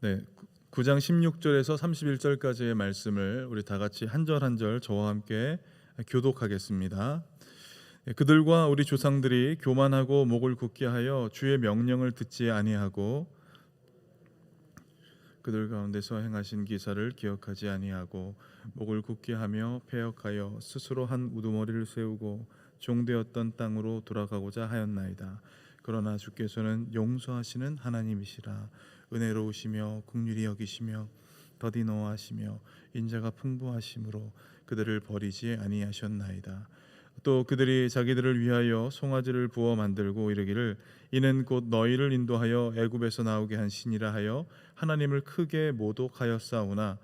네. 9장 16절에서 31절까지의 말씀을 우리 다 같이 한 절 한 절 저와 함께 교독하겠습니다. 네, 그들과 우리 조상들이 교만하고 목을 굳게 하여 주의 명령을 듣지 아니하고 그들 가운데서 행하신 기사를 기억하지 아니하고 목을 굳게 하며 패역하여 스스로 한 우두머리를 세우고 종되었던 땅으로 돌아가고자 하였나이다. 그러나 주께서는 용서하시는 하나님이시라 은혜로우시며 긍휼히 여기시며 더디 노하시며 인자가 풍부하심으로 그들을 버리지 아니하셨나이다. 또 그들이 자기들을 위하여 송아지를 부어 만들고 이르기를 이는 곧 너희를 인도하여 애굽에서 나오게 한 신이라 하여 하나님을 크게 모독하였사오나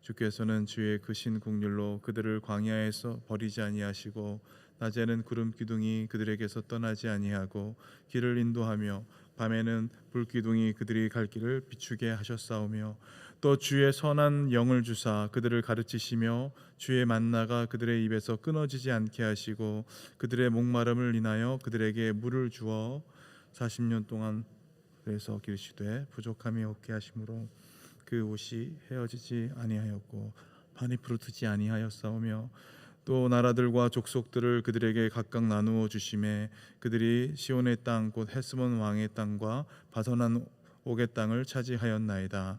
주께서는 주의 크신 국률로 그들을 광야에서 버리지 아니하시고 낮에는 구름 기둥이 그들에게서 떠나지 아니하고 길을 인도하며 밤에는 불 기둥이 그들이 갈 길을 비추게 하셨사오며 또 주의 선한 영을 주사 그들을 가르치시며 주의 만나가 그들의 입에서 끊어지지 않게 하시고 그들의 목마름을 인하여 그들에게 물을 주어 40년 동안 그래서 길시되 부족함이 없게 하심으로 그 옷이 헤어지지 아니하였고 반이 부르트지 아니하였사오며 또 나라들과 족속들을 그들에게 각각 나누어 주심에 그들이 시온의 땅 곧 헤스몬 왕의 땅과 바선한 옥의 땅을 차지하였나이다.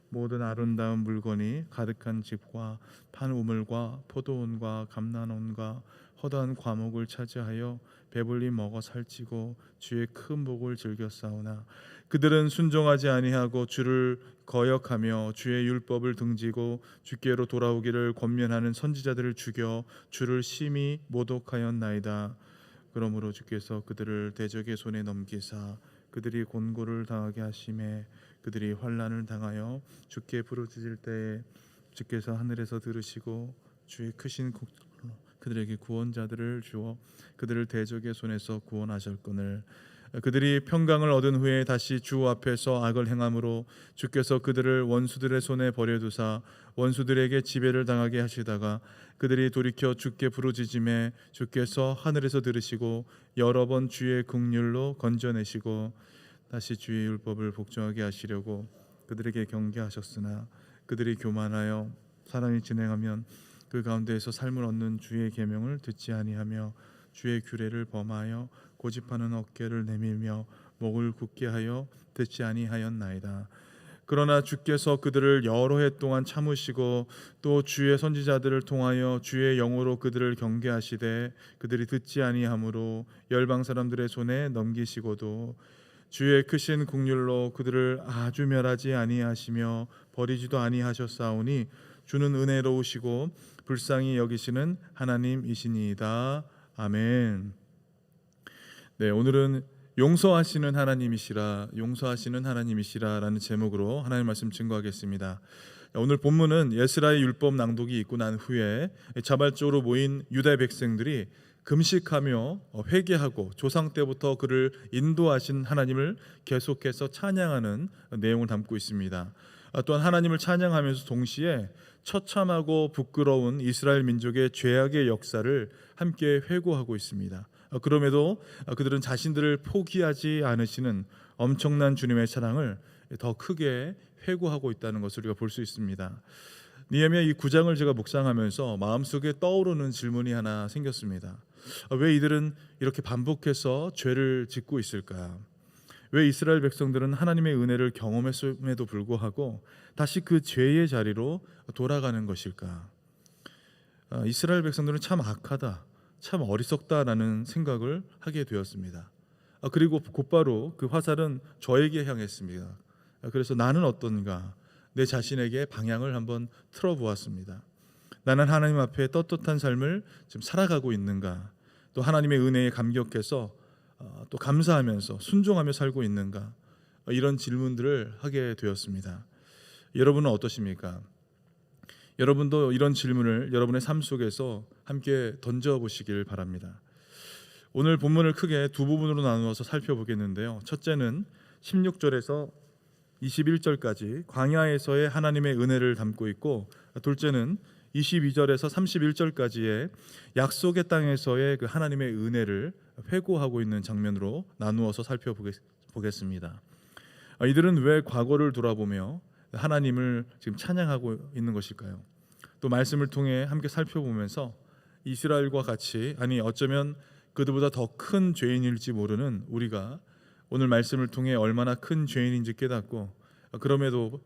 모든 아름다운 물건이 가득한 집과 판 우물과 포도원과 감난원과 허다한 과목을 차지하여 배불리 먹어 살찌고 주의 큰 복을 즐겨 싸우나 그들은 순종하지 아니하고 주를 거역하며 주의 율법을 등지고 주께로 돌아오기를 권면하는 선지자들을 죽여 주를 심히 모독하였나이다. 그러므로 주께서 그들을 대적의 손에 넘기사 그들이 곤고를 당하게 하심에 그들이 환란을 당하여 주께 부르짖을 때에 주께서 하늘에서 들으시고 주의 크신 국 그들에게 구원자들을 주어 그들을 대적의 손에서 구원하셨거늘. 그들이 평강을 얻은 후에 다시 주 앞에서 악을 행함으로 주께서 그들을 원수들의 손에 버려두사 원수들에게 지배를 당하게 하시다가 그들이 돌이켜 주께 부르짖음에 주께서 하늘에서 들으시고 여러 번 주의 긍휼로 건져내시고 다시 주의 율법을 복종하게 하시려고 그들에게 경계하셨으나 그들이 교만하여 사람이 진행하면 그 가운데에서 삶을 얻는 주의 계명을 듣지 아니하며 주의 규례를 범하여 고집하는 어깨를 내밀며 목을 굳게 하여 듣지 아니하였나이다. 그러나 주께서 그들을 여러 해 동안 참으시고 또 주의 선지자들을 통하여 주의 영으로 그들을 경계하시되 그들이 듣지 아니하므로 열방 사람들의 손에 넘기시고도 주의 크신 국률로 그들을 아주 멸하지 아니하시며 버리지도 아니하셨사오니 주는 은혜로우시고 불쌍히 여기시는 하나님이시니이다. 아멘. 네, 오늘은 용서하시는 하나님이시라, 용서하시는 하나님이시라라는 제목으로 하나님 말씀 증거하겠습니다. 오늘 본문은 예스라의 율법 낭독이 있고 난 후에 자발적으로 모인 유다 백성들이 금식하며 회개하고 조상 때부터 그를 인도하신 하나님을 계속해서 찬양하는 내용을 담고 있습니다. 또한 하나님을 찬양하면서 동시에 처참하고 부끄러운 이스라엘 민족의 죄악의 역사를 함께 회고하고 있습니다. 그럼에도 그들은 자신들을 포기하지 않으시는 엄청난 주님의 사랑을 더 크게 회고하고 있다는 것을 우리가 볼 수 있습니다. 니에미야 이 구장을 제가 묵상하면서 마음속에 떠오르는 질문이 하나 생겼습니다. 왜 이들은 이렇게 반복해서 죄를 짓고 있을까? 왜 이스라엘 백성들은 하나님의 은혜를 경험했음에도 불구하고 다시 그 죄의 자리로 돌아가는 것일까? 아, 이스라엘 백성들은 참 악하다, 참 어리석다라는 생각을 하게 되었습니다. 아, 그리고 곧바로 그 화살은 저에게 향했습니다. 아, 그래서 나는 어떤가? 내 자신에게 방향을 한번 틀어보았습니다. 나는 하나님 앞에 떳떳한 삶을 지금 살아가고 있는가? 또 하나님의 은혜에 감격해서 어, 또 감사하면서 순종하며 살고 있는가? 이런 질문들을 하게 되었습니다. 여러분은 어떠십니까? 여러분도 이런 질문을 여러분의 삶 속에서 함께 던져 보시길 바랍니다. 오늘 본문을 크게 두 부분으로 나누어서 살펴보겠는데요. 첫째는 16절에서 21절까지 광야에서의 하나님의 은혜를 담고 있고 둘째는 22절에서 31절까지의 약속의 땅에서의 그 하나님의 은혜를 회고하고 있는 장면으로 나누어서 살펴보겠습니다. 아, 이들은 왜 과거를 돌아보며 하나님을 지금 찬양하고 있는 것일까요? 또 말씀을 통해 함께 살펴보면서 이스라엘과 같이 아니 어쩌면 그들보다 더 큰 죄인일지 모르는 우리가 오늘 말씀을 통해 얼마나 큰 죄인인지 깨닫고 그럼에도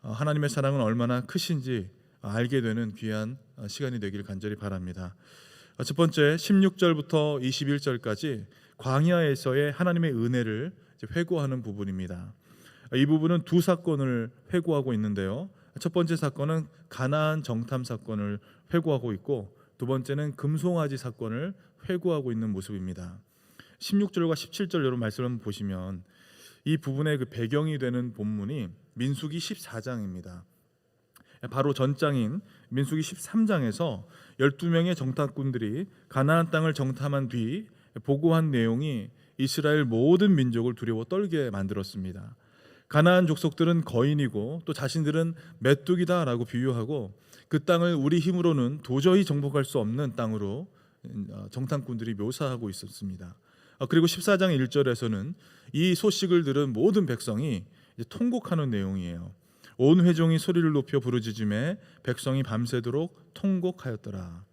하나님의 사랑은 얼마나 크신지 알게 되는 귀한 시간이 되길 간절히 바랍니다. 첫 번째 16절부터 21절까지 광야에서의 하나님의 은혜를 회고하는 부분입니다. 이 부분은 두 사건을 회고하고 있는데요. 첫 번째 사건은 가나안 정탐 사건을 회고하고 있고 두 번째는 금송아지 사건을 회고하고 있는 모습입니다. 16절과 17절 여러분 말씀을 보시면 이 부분의 그 배경이 되는 본문이 민수기 14장입니다. 바로 전장인 민수기 13장에서 12명의 정탐꾼들이 가나안 땅을 정탐한 뒤 보고한 내용이 이스라엘 모든 민족을 두려워 떨게 만들었습니다. 가나안 족속들은 거인이고 또 자신들은 메뚜기다라고 비유하고 그 땅을 우리 힘으로는 도저히 정복할 수 없는 땅으로 어, 정탐꾼들이 묘사하고 있었습니다. 어, 그리고 14장 1절에서는 이 소식을 들은 모든 백성이 통곡하는 내용이에요. 온 회종이 소리를 높여 부르짖음에 백성이 밤새도록 통곡하였더라.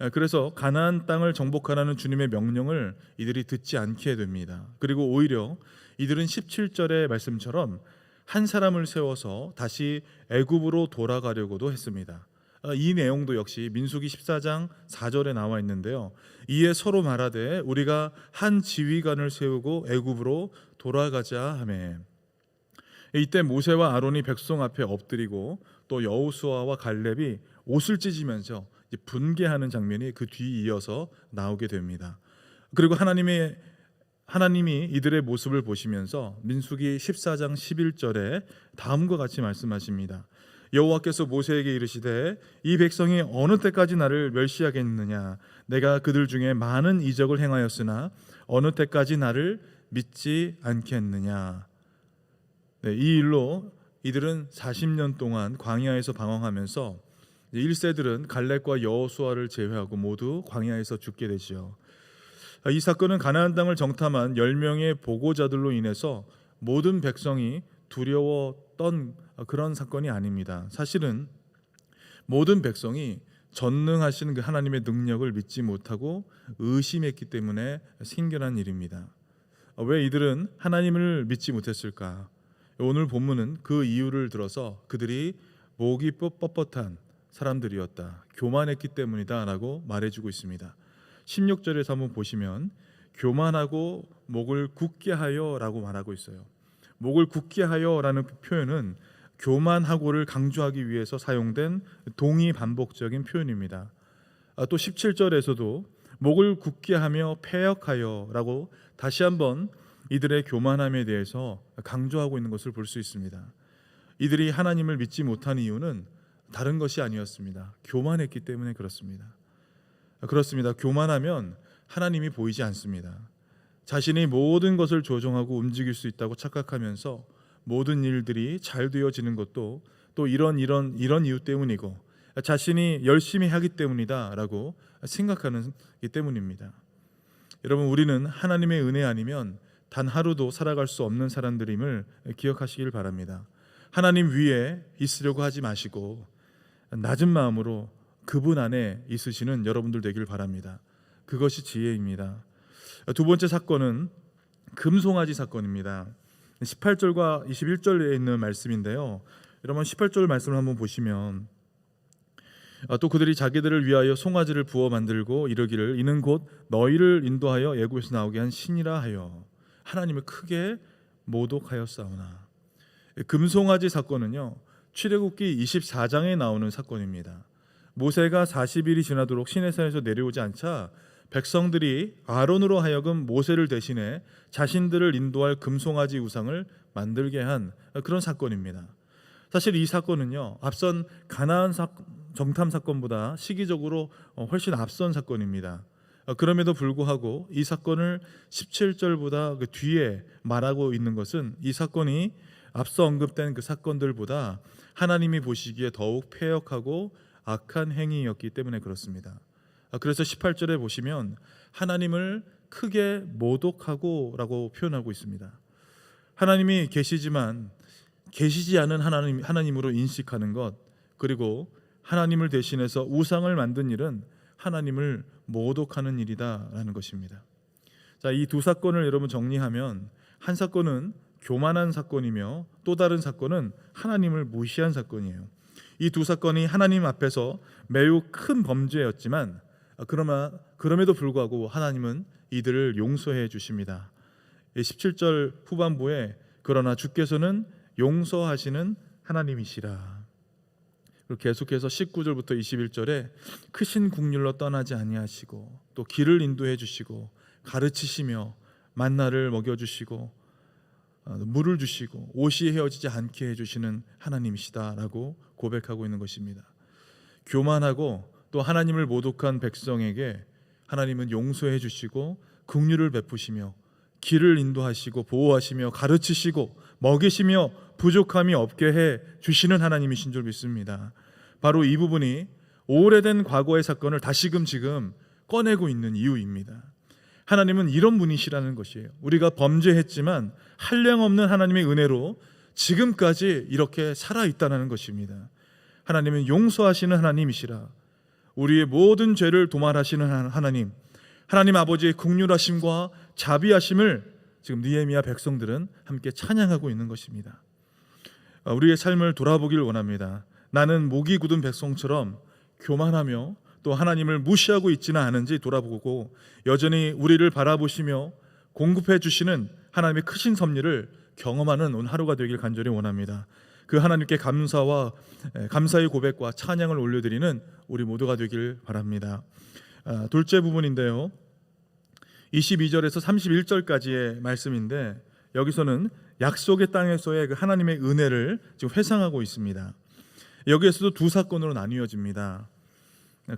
아, 그래서 가나안 땅을 정복하라는 주님의 명령을 이들이 듣지 않게 됩니다. 그리고 오히려 이들은 17절의 말씀처럼 한 사람을 세워서 다시 애굽으로 돌아가려고도 했습니다. 아, 이 내용도 역시 민수기 14장 4절에 나와 있는데요. 이에 서로 말하되 우리가 한 지휘관을 세우고 애굽으로 돌아가자 하매 이때 모세와 아론이 백성 앞에 엎드리고 또 여호수아와 갈렙이 옷을 찢으면서 분개하는 장면이 그 뒤 이어서 나오게 됩니다. 그리고 하나님의 하나님이 이들의 모습을 보시면서 민수기 14장 11절에 다음과 같이 말씀하십니다. 여호와께서 모세에게 이르시되 이 백성이 어느 때까지 나를 멸시하겠느냐 내가 그들 중에 많은 이적을 행하였으나 어느 때까지 나를 믿지 않겠느냐 네, 이 일로 이들은 40년 동안 광야에서 방황하면서 1세들은 갈렙과 여호수아를 제외하고 모두 광야에서 죽게 되지요. 이 사건은 가나안 땅을 정탐한 10명의 보고자들로 인해서 모든 백성이 두려웠던 그런 사건이 아닙니다. 사실은 모든 백성이 전능하신 그 하나님의 능력을 믿지 못하고 의심했기 때문에 생겨난 일입니다. 왜 이들은 하나님을 믿지 못했을까? 오늘 본문은 그 이유를 들어서 그들이 목이 뻣뻣한 사람들이었다. 교만했기 때문이다라고 말해주고 있습니다. 16절에서 한번 보시면 교만하고 목을 굳게 하여라고 말하고 있어요. 목을 굳게 하여라는 표현은 교만하고를 강조하기 위해서 사용된 동의 반복적인 표현입니다. 아, 또 17절에서도 목을 굳게 하며 폐역하여라고 다시 한번 이들의 교만함에 대해서 강조하고 있는 것을 볼 수 있습니다. 이들이 하나님을 믿지 못한 이유는 다른 것이 아니었습니다. 교만했기 때문에 그렇습니다. 그렇습니다. 교만하면 하나님이 보이지 않습니다. 자신이 모든 것을 조종하고 움직일 수 있다고 착각하면서 모든 일들이 잘 되어지는 것도 또 이런 이런 이런 이유 때문이고 자신이 열심히 하기 때문이다라고 생각하는 이 때문입니다. 여러분 우리는 하나님의 은혜 아니면 단 하루도 살아갈 수 없는 사람들임을 기억하시길 바랍니다. 하나님 위에 있으려고 하지 마시고 낮은 마음으로 그분 안에 있으시는 여러분들 되길 바랍니다. 그것이 지혜입니다. 두 번째 사건은 금송아지 사건입니다. 18절과 21절에 있는 말씀인데요. 여러분 18절 말씀을 한번 보시면 아, 또 그들이 자기들을 위하여 송아지를 부어 만들고 이르기를 이는 곧 너희를 인도하여 애굽에서 나오게 한 신이라 하여 하나님을 크게 모독하였사오나 금송아지 사건은요 출애굽기 24장에 나오는 사건입니다. 모세가 40일이 지나도록 시내산에서 내려오지 않자 백성들이 아론으로 하여금 모세를 대신해 자신들을 인도할 금송아지 우상을 만들게 한 그런 사건입니다. 사실 이 사건은요 앞선 가나안 사, 정탐 사건보다 시기적으로 어, 훨씬 앞선 사건입니다. 어, 그럼에도 불구하고 이 사건을 17절보다 그 뒤에 말하고 있는 것은 이 사건이 앞서 언급된 그 사건들보다 하나님이 보시기에 더욱 폐역하고 악한 행위였기 때문에 그렇습니다. 아, 그래서 18절에 보시면 하나님을 크게 모독하고라고 표현하고 있습니다. 하나님이 계시지만 계시지 않은 하나님 하나님으로 인식하는 것 그리고 하나님을 대신해서 우상을 만든 일은 하나님을 모독하는 일이다라는 것입니다. 자, 이 두 사건을 여러분 정리하면 한 사건은 교만한 사건이며 또 다른 사건은 하나님을 무시한 사건이에요. 이 두 사건이 하나님 앞에서 매우 큰 범죄였지만 아, 그러나 그럼에도 불구하고 하나님은 이들을 용서해 주십니다. 17절 후반부에 그러나 주께서는 용서하시는 하나님이시라. 그리고 계속해서 19절부터 21절에 크신 국률로 떠나지 아니하시고 또 길을 인도해 주시고 가르치시며 만나를 먹여 주시고 어, 물을 주시고 옷이 헤어지지 않게 해 주시는 하나님이시다라고 고백하고 있는 것입니다. 교만하고 또 하나님을 모독한 백성에게 하나님은 용서해 주시고 긍휼을 베푸시며 길을 인도하시고 보호하시며 가르치시고 먹이시며 부족함이 없게 해 주시는 하나님이신 줄 믿습니다. 바로 이 부분이 오래된 과거의 사건을 다시금 지금 꺼내고 있는 이유입니다. 하나님은 이런 분이시라는 것이에요. 우리가 범죄했지만 한량 없는 하나님의 은혜로 지금까지 이렇게 살아 있다는 것입니다. 하나님은 용서하시는 하나님이시라. 우리의 모든 죄를 도말하시는 하나님, 하나님 아버지의 국률하심과 자비하심을 지금 니에미아 백성들은 함께 찬양하고 있는 것입니다. 아, 우리의 삶을 돌아보길 원합니다. 나는 목이 굳은 백성처럼 교만하며 또 하나님을 무시하고 있지는 않은지 돌아보고 여전히 우리를 바라보시며 공급해 주시는 하나님의 크신 섭리를 경험하는 오늘 하루가 되길 간절히 원합니다. 그 하나님께 감사와 에, 감사의 고백과 찬양을 올려드리는 우리 모두가 되길 바랍니다. 아, 둘째 부분인데요. 22절에서 31절까지의 말씀인데 여기서는 약속의 땅에서의 그 하나님의 은혜를 지금 회상하고 있습니다. 여기에서도 두 사건으로 나뉘어집니다.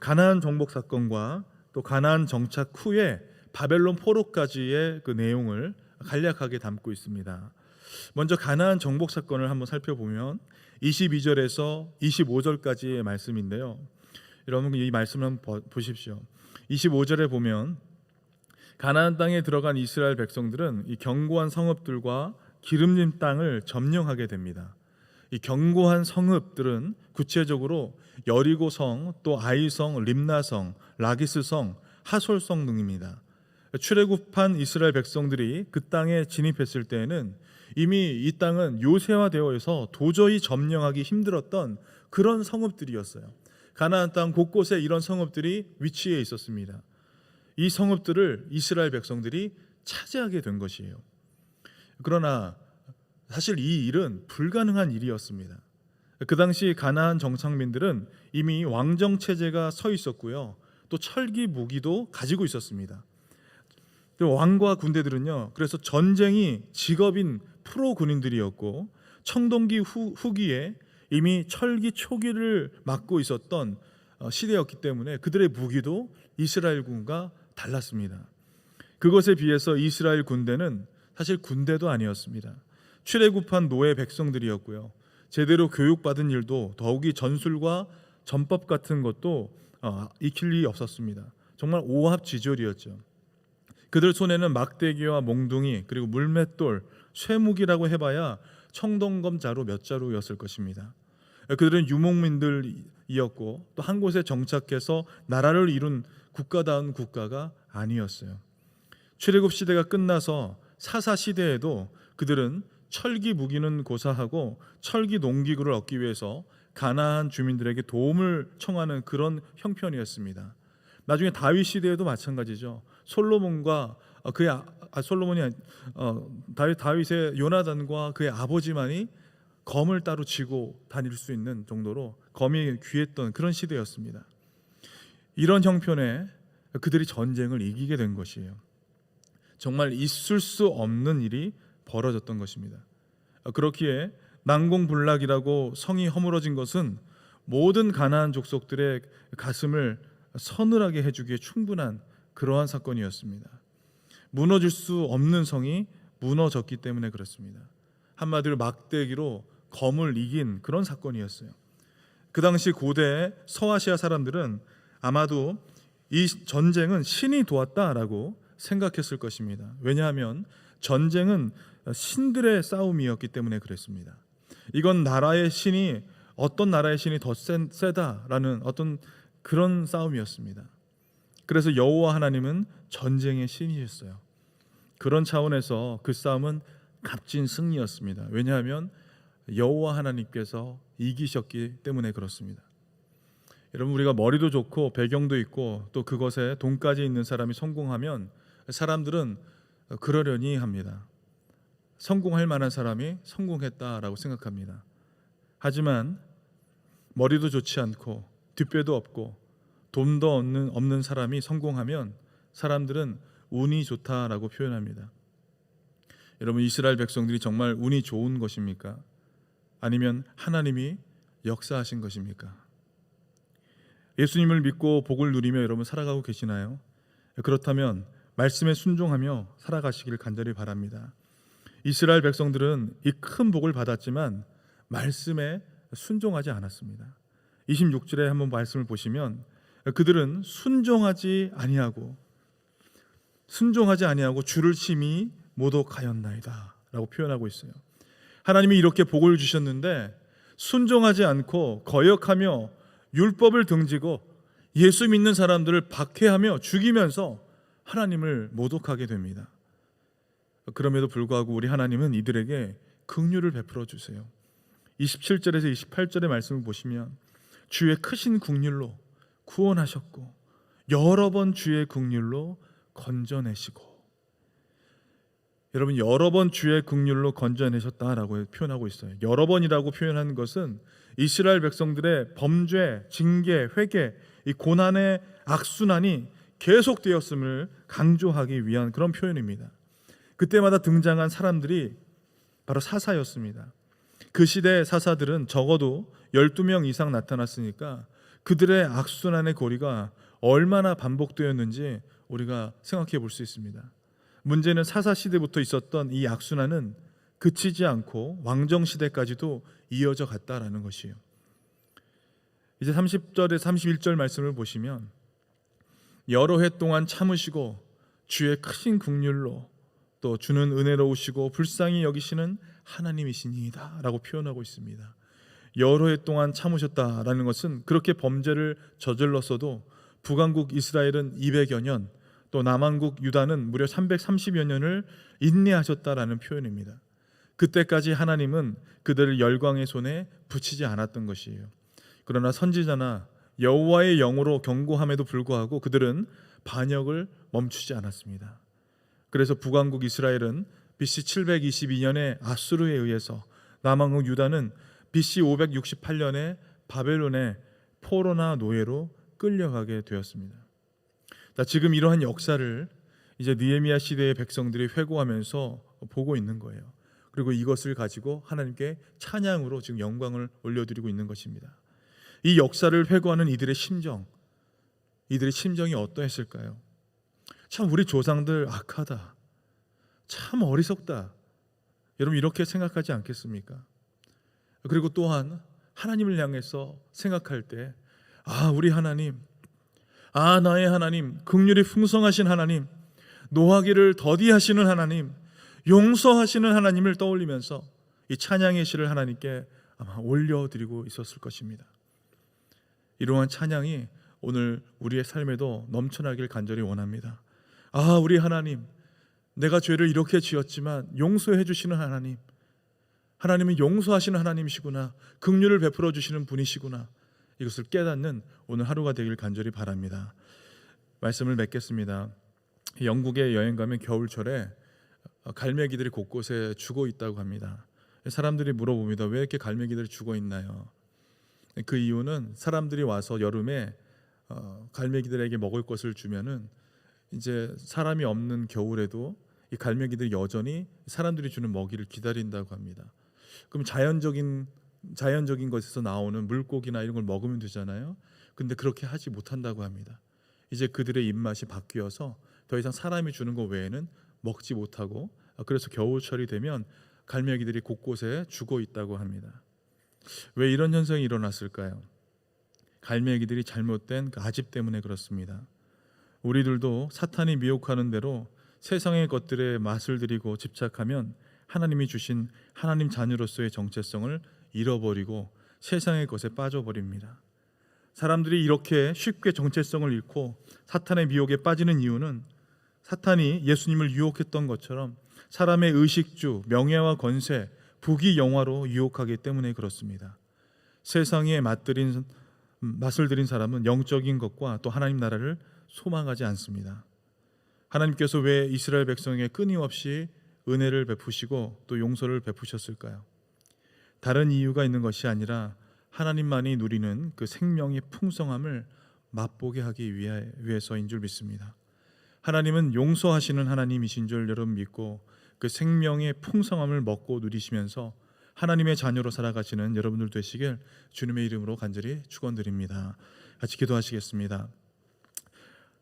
가나안 정복 사건과 또 가나안 정착 후에 바벨론 포로까지의 그 내용을 간략하게 담고 있습니다. 먼저 가나안 정복 사건을 한번 살펴보면 22절에서 25절까지의 말씀인데요. 여러분 이 말씀을 보십시오. 25절에 보면 가나안 땅에 들어간 이스라엘 백성들은 이 견고한 성읍들과 기름진 땅을 점령하게 됩니다. 이 견고한 성읍들은 구체적으로 여리고성, 또 아이성, 림나성, 라기스성, 하솔성 등입니다. 출애굽한 이스라엘 백성들이 그 땅에 진입했을 때에는 이미 이 땅은 요새화되어 있어 도저히 점령하기 힘들었던 그런 성읍들이었어요. 가나안 땅 곳곳에 이런 성읍들이 위치해 있었습니다. 이 성읍들을 이스라엘 백성들이 차지하게 된 것이에요. 그러나 사실 이 일은 불가능한 일이었습니다. 그 당시 가나안 정착민들은 이미 왕정 체제가 서 있었고요. 또 철기 무기도 가지고 있었습니다. 왕과 군대들은요. 그래서 전쟁이 직업인 프로 군인들이었고 청동기 후, 후기에 이미 철기 초기를 맡고 있었던 어, 시대였기 때문에 그들의 무기도 이스라엘 군과 달랐습니다. 그것에 비해서 이스라엘 군대는 사실 군대도 아니었습니다. 출애굽한 노예 백성들이었고요. 제대로 교육받은 일도 더욱이 전술과 전법 같은 것도 어, 익힐 리 없었습니다. 정말 오합지졸이었죠. 그들 손에는 막대기와 몽둥이 그리고 물맷돌, 쇠무기라고 해봐야 청동검 자루 몇 자루였을 것입니다. 그들은 유목민들이었고 또 한 곳에 정착해서 나라를 이룬 국가다운 국가가 아니었어요. 출애굽 시대가 끝나서 사사 시대에도 그들은 철기 무기는 고사하고 철기 농기구를 얻기 위해서 가나안 주민들에게 도움을 청하는 그런 형편이었습니다. 나중에 다윗 시대에도 마찬가지죠. 솔로몬과 어, 그의 아, 아, 솔로몬이 어, 다윗 다윗의 요나단과 그의 아버지만이 검을 따로 쥐고 다닐 수 있는 정도로 검이 귀했던 그런 시대였습니다. 이런 형편에 그들이 전쟁을 이기게 된 것이에요. 정말 있을 수 없는 일이 벌어졌던 것입니다. 그렇기에 난공불락이라고 성이 허물어진 것은 모든 가나안 족속들의 가슴을 서늘하게 해주기에 충분한 그러한 사건이었습니다. 무너질 수 없는 성이 무너졌기 때문에 그렇습니다. 한마디로 막대기로 검을 이긴 그런 사건이었어요. 그 당시 고대 서아시아 사람들은 아마도 이 전쟁은 신이 도왔다라고 생각했을 것입니다. 왜냐하면 전쟁은 신들의 싸움이었기 때문에 그랬습니다. 이건 나라의 신이 어떤 나라의 신이 더 센, 세다라는 어떤 그런 싸움이었습니다. 그래서 여호와 하나님은 전쟁의 신이셨어요. 그런 차원에서 그 싸움은 값진 승리였습니다. 왜냐하면 여호와 하나님께서 이기셨기 때문에 그렇습니다. 여러분 우리가 머리도 좋고 배경도 있고 또 그것에 돈까지 있는 사람이 성공하면 사람들은 그러려니 합니다. 성공할 만한 사람이 성공했다라고 생각합니다. 하지만 머리도 좋지 않고 뒷배도 없고 돈도 없는 없는 사람이 성공하면 사람들은 운이 좋다라고 표현합니다. 여러분 이스라엘 백성들이 정말 운이 좋은 것입니까? 아니면 하나님이 역사하신 것입니까? 예수님을 믿고 복을 누리며 여러분 살아가고 계시나요? 그렇다면 말씀에 순종하며 살아가시길 간절히 바랍니다. 이스라엘 백성들은 이 큰 복을 받았지만 말씀에 순종하지 않았습니다. 26절에 한번 말씀을 보시면 그들은 순종하지 아니하고 순종하지 아니하고 주를 심히 모독하였나이다라고 표현하고 있어요. 하나님이 이렇게 복을 주셨는데 순종하지 않고 거역하며 율법을 등지고 예수 믿는 사람들을 박해하며 죽이면서 하나님을 모독하게 됩니다. 그럼에도 불구하고 우리 하나님은 이들에게 긍휼을 베풀어 주세요. 27절에서 28절의 말씀을 보시면 주의 크신 국률로 구원하셨고 여러 번 주의 국률로 건져내시고 여러분 여러 번 주의 국률로 건져내셨다라고 표현하고 있어요. 여러 번이라고 표현한 것은 이스라엘 백성들의 범죄, 징계, 회개, 이 고난의 악순환이 계속되었음을 강조하기 위한 그런 표현입니다. 그때마다 등장한 사람들이 바로 사사였습니다. 그 시대 사사들은 적어도 12명 이상 나타났으니까 그들의 악순환의 고리가 얼마나 반복되었는지 우리가 생각해 볼 수 있습니다. 문제는 사사 시대부터 있었던 이 악순환은 그치지 않고 왕정 시대까지도 이어져 갔다라는 것이에요. 이제 30절에 31절 말씀을 보시면 여러 해 동안 참으시고 주의 크신 국률로 또 주는 은혜로우시고 불쌍히 여기시는 하나님이시니이다라고 표현하고 있습니다. 여러 해 동안 참으셨다라는 것은 그렇게 범죄를 저질렀어도 북왕국 이스라엘은 200여 년, 또 남왕국 유다는 무려 330여 년을 인내하셨다라는 표현입니다. 그때까지 하나님은 그들을 열광의 손에 붙이지 않았던 것이에요. 그러나 선지자나 여호와의 영으로 경고함에도 불구하고 그들은 반역을 멈추지 않았습니다. 그래서 북왕국 이스라엘은 BC 722년에 아수르에 의해서 남왕국 유다는 BC 568년에 바벨론의 포로나 노예로 끌려가게 되었습니다. 자, 지금 이러한 역사를 이제 니에미아 시대의 백성들이 회고하면서 보고 있는 거예요. 그리고 이것을 가지고 하나님께 찬양으로 지금 영광을 올려드리고 있는 것입니다. 이 역사를 회고하는 이들의 심정, 이들의 심정이 어떠했을까요? 참 우리 조상들 악하다. 참 어리석다. 여러분 이렇게 생각하지 않겠습니까? 그리고 또한 하나님을 향해서 생각할 때, 아 우리 하나님, 아 나의 하나님, 긍휼이 풍성하신 하나님, 노하기를 더디하시는 하나님, 용서하시는 하나님을 떠올리면서 이 찬양의 시를 하나님께 아마 올려드리고 있었을 것입니다. 이러한 찬양이 오늘 우리의 삶에도 넘쳐나길 간절히 원합니다. 아, 우리 하나님, 내가 죄를 이렇게 지었지만 용서해 주시는 하나님, 하나님은 용서하시는 하나님이시구나, 긍휼을 베풀어 주시는 분이시구나. 이것을 깨닫는 오늘 하루가 되길 간절히 바랍니다. 말씀을 맺겠습니다. 영국에 여행 가면 겨울철에 갈매기들이 곳곳에 죽어 있다고 합니다. 사람들이 물어봅니다. 왜 이렇게 갈매기들이 죽어 있나요? 그 이유는 사람들이 와서 여름에 어, 갈매기들에게 먹을 것을 주면은 이제 사람이 없는 겨울에도 이 갈매기들이 여전히 사람들이 주는 먹이를 기다린다고 합니다. 그럼 자연적인 자연적인 것에서 나오는 물고기나 이런 걸 먹으면 되잖아요. 근데 그렇게 하지 못한다고 합니다. 이제 그들의 입맛이 바뀌어서 더 이상 사람이 주는 것 외에는 먹지 못하고 아, 그래서 겨울철이 되면 갈매기들이 곳곳에 죽어 있다고 합니다. 왜 이런 현상이 일어났을까요? 갈매기들이 잘못된 그 아집 때문에 그렇습니다. 우리들도 사탄이 미혹하는 대로 세상의 것들에 맛을 들이고 집착하면 하나님이 주신 하나님 자녀로서의 정체성을 잃어버리고 세상의 것에 빠져버립니다. 사람들이 이렇게 쉽게 정체성을 잃고 사탄의 미혹에 빠지는 이유는 사탄이 예수님을 유혹했던 것처럼 사람의 의식주, 명예와 권세, 부귀 영화로 유혹하기 때문에 그렇습니다. 세상에 맛들인 음, 맛을 들인 사람은 영적인 것과 또 하나님 나라를 소망하지 않습니다. 하나님께서 왜 이스라엘 백성에게 끊임없이 은혜를 베푸시고 또 용서를 베푸셨을까요? 다른 이유가 있는 것이 아니라 하나님만이 누리는 그 생명의 풍성함을 맛보게 하기 위해, 위해서인 줄 믿습니다. 하나님은 용서하시는 하나님이신 줄 여러분 믿고 그 생명의 풍성함을 먹고 누리시면서 하나님의 자녀로 살아가시는 여러분들 되시길 주님의 이름으로 간절히 축원드립니다. 같이 기도하시겠습니다.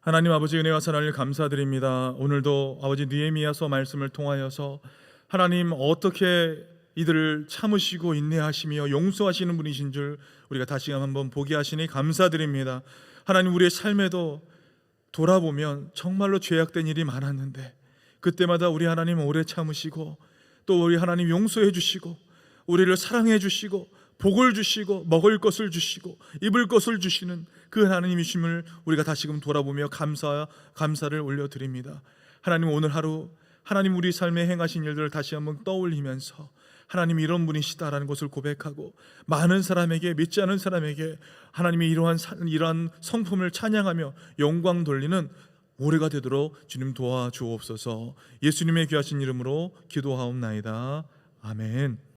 하나님 아버지 은혜와 사랑을 감사드립니다. 오늘도 아버지 느헤미야서 말씀을 통하여서 하나님 어떻게 이들을 참으시고 인내하시며 용서하시는 분이신 줄 우리가 다시 한번 보게 하시니 감사드립니다. 하나님 우리의 삶에도 돌아보면 정말로 죄악된 일이 많았는데 그때마다 우리 하나님 오래 참으시고 또 우리 하나님 용서해 주시고 우리를 사랑해 주시고 복을 주시고 먹을 것을 주시고 입을 것을 주시는 그 하나님이심을 우리가 다시금 돌아보며 감사 감사를 올려 드립니다. 하나님 오늘 하루 하나님 우리 삶에 행하신 일들을 다시 한번 떠올리면서 하나님이 이런 분이시다라는 것을 고백하고 많은 사람에게 믿지 않은 사람에게 하나님이 이러한 사- 이러한 성품을 찬양하며 영광 돌리는 올해가 되도록 주님 도와주옵소서. 예수님의 귀하신 이름으로 기도하옵나이다. 아멘.